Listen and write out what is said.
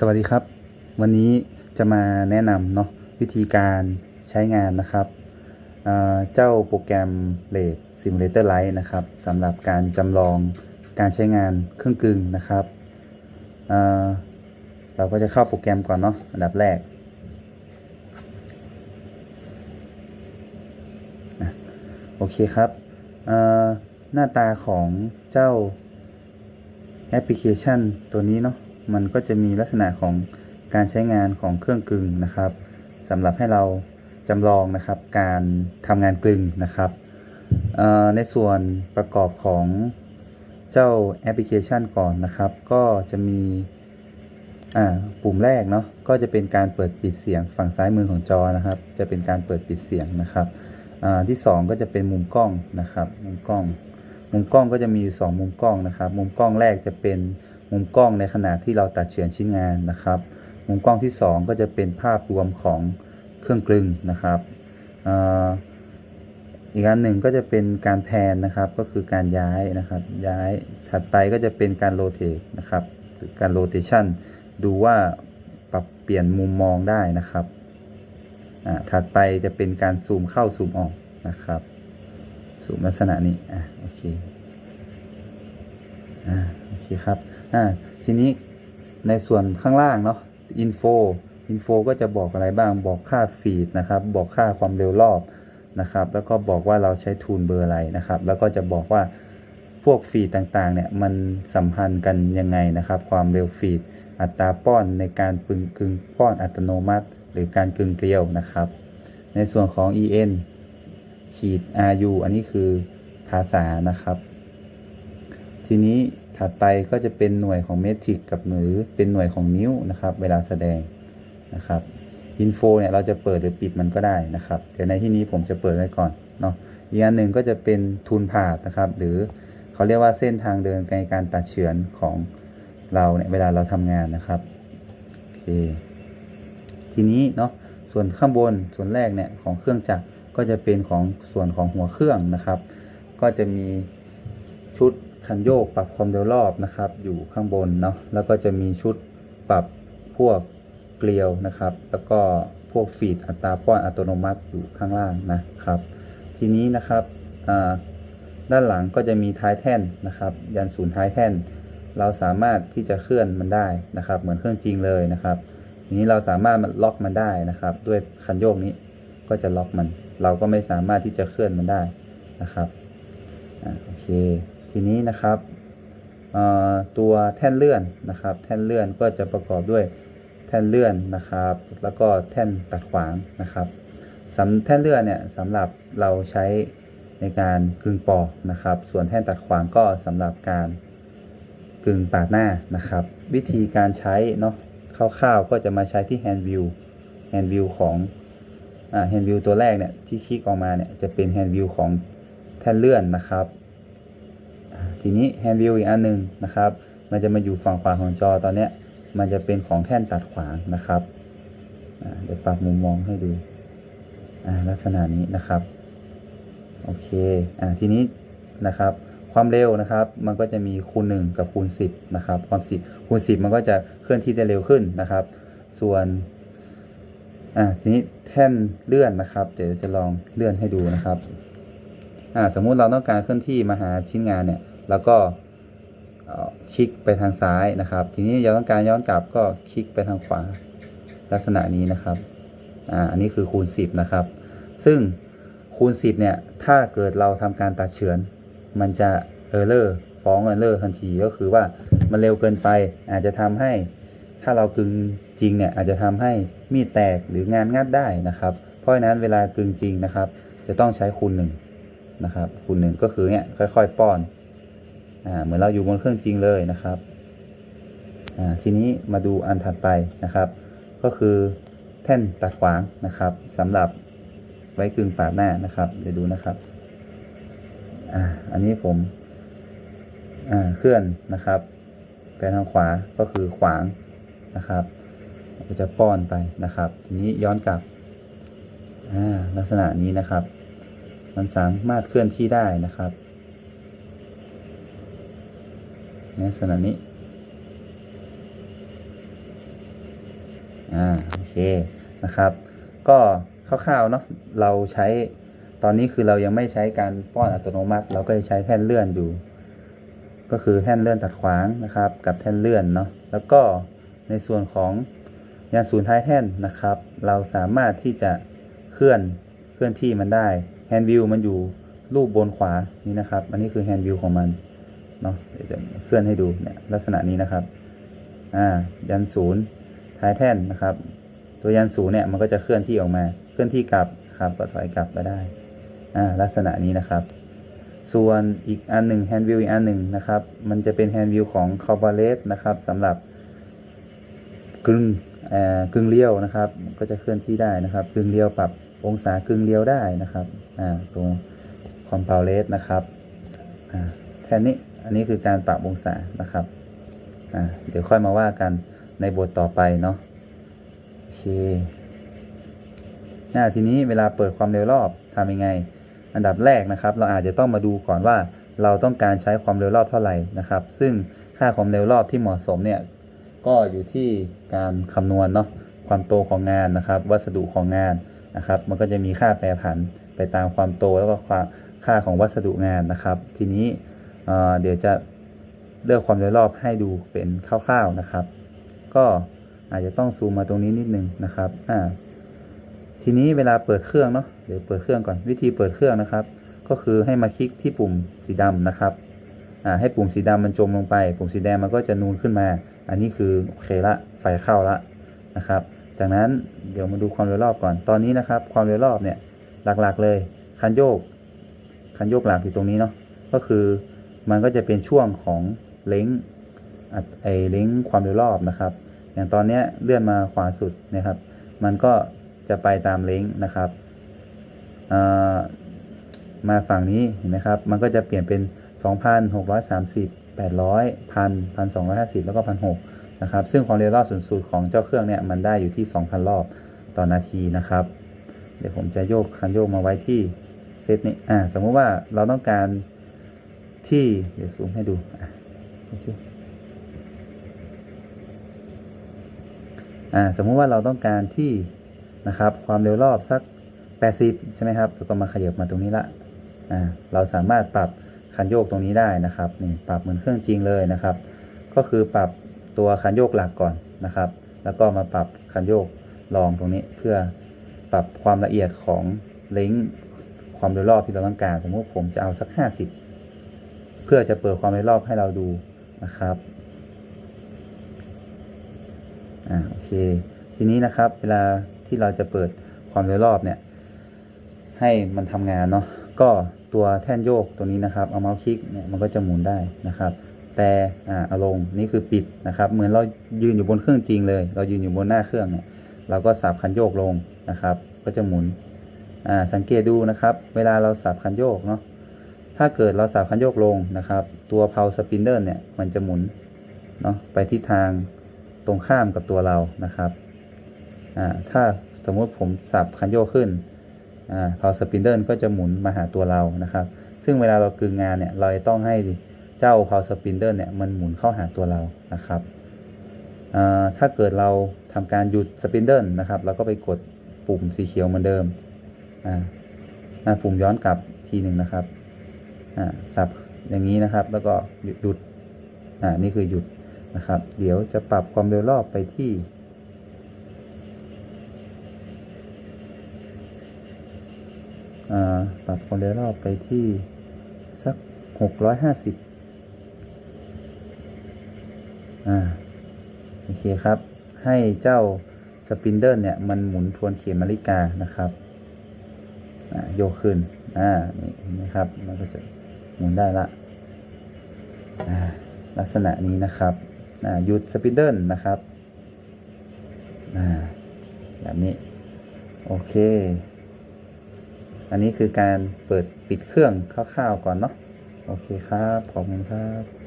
สวัสดีครับ วันนี้จะมาแนะนำเนาะวิธีการใช้งานนะครับเเจ้าโปรแกรม r a t Simulator Lite นะครับสำหรับการจำลองการใช้งานเครื่องกลึงนะครับเเราก็จะเข้าโปรแกรมก่อนเนาะอันดับแรกอโอเคครับ หน้าตาของเจ้าแอปพลิเคชันตัวนี้เนาะ มันก็จะมีลักษณะของการใช้งานของเครื่องกลึงนะครับสำหรับให้เราจำลองนะครับการทำงานกลึงนะครับในส่วนประกอบของเจ้าแอปพลิเคชันก่อนนะครับ ก็จะมีปุ่มแรกเนาะก็จะเป็นการเปิดปิดเสียงฝั่งซ้ายมือของจอนะครับ จะเป็นการเปิดปิดเสียงนะครับที่สองก็จะเป็นมุมกล้องนะครับ มุมกล้อง มุมกล้องก็จะมีอยู่สองมุมกล้องนะครับ มุมกล้องแรกจะเป็น มุมกล้องในขณะที่เราตัดเฉือนชิ้นงานนะครับ มุมกล้องที่สองก็จะเป็นภาพรวมของเครื่องกลึงนะครับอีกอันหนึ่งก็จะเป็นการแพนนะครับก็คือการย้ายนะครับ ย้ายถัดไปก็จะเป็นการโรเตทนะครับการโรเตชันดูว่าปรับเปลี่ยนมุมมองได้นะครับถัดไปจะเป็นการซูมเข้าซูมออกนะครับสูมลักษณะนี้อะโอเคอ่าโอเคครับ อ่าทีนี้ในส่วนข้างล่างเนาะอินโฟอินโฟก็จะบอกอะไรบ้างบอกค่าฟีดนะครับ บอกค่าความเร็วรอบนะครับ แล้วก็บอกว่าเราใช้ทูนเบอร์อะไรนะครับ แล้วก็จะบอกว่าพวกฟีดต่างๆเนี่ยมันสัมพันธ์กันยังไงนะครับ ความเร็วฟีดอัตราป้อนในการปึงกึงป้อนอัตโนมัติ หรือการกึงเกลียวนะครับ ในส่วนของ en ขีด RU อันนี้คือภาษานะครับ ทีนี้ ถัดไปก็จะเป็นหน่วยของเมตริกกับหรือเป็นหน่วยของนิ้วนะครับ เวลาแสดงนะครับอินโฟเนี่ยเราจะเปิดหรือปิดมันก็ได้นะครับเดี๋ยวในที่นี้ผมจะเปิดไว้ก่อนเนาะอีกอันหนึ่งก็จะเป็นทูนพาดนะครับ หรือเขาเรียกว่าเส้นทางเดินในการตัดเฉือนของเราเนี่ยเวลาเราทำงานนะครับโอเคทีนี้เนาะส่วนข้างบนส่วนแรกเนี่ยของเครื่องจักรก็จะเป็นของส่วนของหัวเครื่องนะครับ ก็จะมีชุด คันโยกปรับความเร็วรอบนะครับ อยู่ข้างบนเนาะแล้วก็จะมีชุดปรับพวกเกลียวนะครับ แล้วก็พวกฟีดอัตราป้อนอัตโนมัติอยู่ข้างล่างนะครับ ทีนี้นะครับด้านหลังก็จะมีท้ายแท่นนะครับ ยันศูนย์ท้ายแท่น เราสามารถที่จะเคลื่อนมันได้นะครับ เหมือนเครื่องจริงเลยนะครับทีนี้เราสามารถล็อกมันได้นะครับ ด้วยคันโยกนี้ก็จะล็อกมัน เราก็ไม่สามารถที่จะเคลื่อนมันได้นะครับอ่าโอเค ทีนี้นะครับตัวแท่นเลื่อนนะครับ แท่นเลื่อนก็จะประกอบด้วยแท่นเลื่อนนะครับ แล้วก็แท่นตัดขวางนะครับสำแท่นเลื่อนเนี่ยสำหรับเราใช้ในการกึ่งปอกนะครับ ส่วนแท่นตัดขวางก็สำหรับการกึ่งปาดหน้านะครับ วิธีการใช้เนาะคร่าวๆก็จะมาใช้ที่ hand view hand view ของอ่า hand view ตัวแรกเนี่ยที่คลิกออกมาเนี่ยจะเป็น hand view ของแท่นเลื่อนนะครับ ทีนี้ hand view อีกอันหนึ่งนะครับ มันจะมาอยู่ฝั่งขวาของจอตอนเนี้ย มันจะเป็นของแท่นตัดขวางนะครับเดี๋ยวปรับมุมมองให้ดูลักษณะนี้นะครับ โอเคอทีนี้นะครับ ความเร็วนะครับ มันก็จะมีคูณ 1 กับคูณ 10 นะครับ ความ10คูณ 10 มันก็จะเคลื่อนที่ได้เร็วขึ้นนะครับ ส่วนอ่าทีนี้แท่นเลื่อนนะครับ เดี๋ยวจะลองเลื่อนให้ดูนะครับอ่าสมมุติเราต้องการเคลื่อนที่มาหาชิ้นงานเนี่ย แล้วก็คลิกไปทางซ้ายนะครับ ทีนี้เราต้องการย้อนกลับก็คลิกไปทางขวาลักษณะนี้นะครับอ่าอันนี้คือคูณ 10 นะครับ ซึ่งคูณ 10 เนี่ย ถ้าเกิดเราทำการตัดเฉือน มันจะเออร์เลอร์ฟ้องเออร์เลอร์ทันทีก็คือว่ามันเร็วเกินไปอาจจะทำให้ถ้าเรากึงจริงเนี่ยอาจจะทำให้มีดแตกหรืองานงัดได้นะครับ เพราะฉะนั้นเวลากึงจริงนะครับ จะต้องใช้คูณหนึ่งนะครับคูณหนึ่งก็คือเนี่ยค่อย ๆ ป้อน เหมือนเราอยู่บนเครื่องจริงเลยนะครับทีนี้มาดูอันถัดไปนะครับ ก็คือแท่นตัดขวางนะครับสำหรับไว้กึ่งปาดหน้านะครับเดี๋ยวดูนะครับอ่าอันนี้ผมอ่าเคลื่อนนะครับไปทางขวาก็คือขวางนะครับก็จะป้อนไปนะครับ ทีนี้ย้อนกลับอ่าลักษณะนี้นะครับมันสามารถเคลื่อนที่ได้นะครับใน ลักษณะนี้ อ่า โอเค นะครับ ก็คร่าวๆเนาะ เราใช้ ตอนนี้คือเรายังไม่ใช้การป้อนอัตโนมัติ เราก็จะใช้แท่นเลื่อนอยู่ ก็คือแท่นเลื่อนตัดขวางนะครับ กับแท่นเลื่อนเนาะ แล้วก็ในส่วนของยานศูนย์ท้ายแท่นนะครับ เราสามารถที่จะเคลื่อน เคลื่อนที่มันได้ แฮนด์วิวมันอยู่รูปบนขวา นี่นะครับ อันนี้คือแฮนด์วิวของมัน เนาะเดี๋ยวจะเคลื่อนให้ดูเนี่ยลักษณะนี้นะครับอ่ายันศูนย์ท้ายแท่นนะครับ ตัวยันศูนย์เนี่ยมันก็จะเคลื่อนที่ออกมา เคลื่อนที่กลับครับก็ถอยกลับมาได้อ่าลักษณะนี้นะครับ ส่วนอีกอันหนึ่งแฮนด์วิวอีกอันหนึ่งนะครับ มันจะเป็นแฮนด์วิวของคาร์บาเลสนะครับสำหรับกึ่งเอ่อกึ่งเลี้ยวนะครับ ก็จะเคลื่อนที่ได้นะครับกึ่งเลี้ยวปรับองศากึ่งเลี้ยวได้นะครับอ่าตรงคอมเพลเลสนะครับอ่าแค่นี้ อันนี้คือการปรับองศานะครับอ่าเดี๋ยวค่อยมาว่ากันในบทต่อไปเนาะโอเคอ่าทีนี้เวลาเปิดความเร็วรอบทำยังไง อันดับแรกนะครับ เราอาจจะต้องมาดูก่อนว่าเราต้องการใช้ความเร็วรอบเท่าไหร่นะครับ ซึ่งค่าความเร็วรอบที่เหมาะสมเนี่ยก็อยู่ที่การคำนวณเนาะความโตของงานนะครับ วัสดุของงานนะครับ มันก็จะมีค่าแปรผันไปตามความโตแล้วก็ค่าของวัสดุงานนะครับ ทีนี้ เเดี๋ยวจะเลือกความเร็วรอบให้ดูเป็นคร่าวๆนะครับ ก็อาจจะต้องซูมมาตรงนี้นิดนึงนะครับอ่าทีนี้เวลาเปิดเครื่องเนาะเดี๋ยวเปิดเครื่องก่อนวิธีเปิดเครื่องนะครับ ก็คือให้มาคลิกที่ปุ่มสีดำนะครับอ่าให้ปุ่มสีดำมันจมลงไป ปุ่มสีแดงมันก็จะนูนขึ้นมา อันนี้คือโอเคละไฟเข้าละนะครับ จากนั้นเดี๋ยวมาดูความเร็วรอบก่อนตอนนี้นะครับ ความเร็วรอบเนี่ยหลักๆเลยคันโยกคันโยกหลักอยู่ตรงนี้เนาะก็คือ มันก็จะเป็นช่วงของเล้งไอเล้งความเร็วรอบนะครับ อย่างตอนนี้เลื่อนมาขวาสุดนะครับ มันก็จะไปตามเล้งนะครับมาฝั่งนี้เห็นไหมครับ มันก็จะเปลี่ยนเป็น 2,630 800 1,000 1,250 แล้วก็ 1,600นะครับ ซึ่งความเร็วรอบสูงสุดของเจ้าเครื่องเนี่ยมันได้อยู่ที่ 2,000 รอบต่อนาทีนะครับ เดี๋ยวผมจะโยกคันโยกมาไว้ที่เซตนี้ อ่า สมมุติว่าเราต้องการ ที่เดี๋ยวซูมให้ดูอ่าสมมุติว่าเราต้องการที่นะครับ ความเร็วรอบสัก 80 ใช่ไหมครับแล้วก็มาขยับมาตรงนี้ละอ่าเราสามารถปรับคันโยกตรงนี้ได้นะครับนี่ปรับเหมือนเครื่องจริงเลยนะครับ ก็คือปรับตัวคันโยกหลักก่อนนะครับ แล้วก็มาปรับคันโยกรองตรงนี้เพื่อปรับความละเอียดของล้งความเร็วรอบที่เราต้องการสมมติผมจะเอาสัก 50 เพื่อจะเปิดความเร็วรอบให้เราดูนะครับอ่าโอเค ทีนี้นะครับ เวลาที่เราจะเปิดความเร็วรอบเนี่ย ให้มันทำงานเนาะก็ตัวแท่นโยกตัวนี้นะครับ เอาเมาส์คลิกเนี่ยมันก็จะหมุนได้นะครับ แต่อ่าเอาลงนี่คือปิดนะครับ เหมือนเรายืนอยู่บนเครื่องจริงเลย เรายืนอยู่บนหน้าเครื่องเนี่ยเราก็สับคันโยกลงนะครับ ก็จะหมุนอ่าสังเกตดูนะครับ เวลาเราสับคันโยกเนาะ ถ้าเกิดเราสับคันโยกลงนะครับ ตัวเพาสปินเดอร์เนี่ยมันจะหมุนเนาะไปทิศทางตรงข้ามกับตัวเรานะครับอ่าถ้าสมมติผมสับคันโยกขึ้นอ่าพอสปินเดิลก็จะหมุนมาหาตัวเรานะครับ ซึ่งเวลาเรากึงงานเนี่ยเราจะต้องให้เจ้าพาวสปินเดิลเนี่ยมันหมุนเข้าหาตัวเรานะครับอ่าถ้าเกิดเราทำการหยุดสปินเดิลนะครับเราก็ไปกดปุ่มสีเขียวเหมือนเดิมอ่าปุ่มย้อนกลับทีหนึ่งนะครับ สับอย่างนี้นะครับ แล้วก็หยุดหยุดอ่านี่คือหยุดนะครับ เดี๋ยวจะปรับความเร็วรอบไปที่อ่าปรับความเร็วรอบไปที่สักหกร้อยห้าสิบอ่าโอเคครับ ให้เจ้าสปินเดิลเนี่ย มันหมุนทวนเข็มนาฬิกานะครับอ่าโยกขึ้น อ่า นี่เห็นไหมครับ มันก็จะ หมุนได้ละลักษณะนี้นะครับหยุดสปินเดิลนะครับอ่าแบบนี้ โอเค อันนี้คือการเปิดปิดเครื่องคร่าวๆก่อนเนาะโอเคครับ ขอบคุณครับ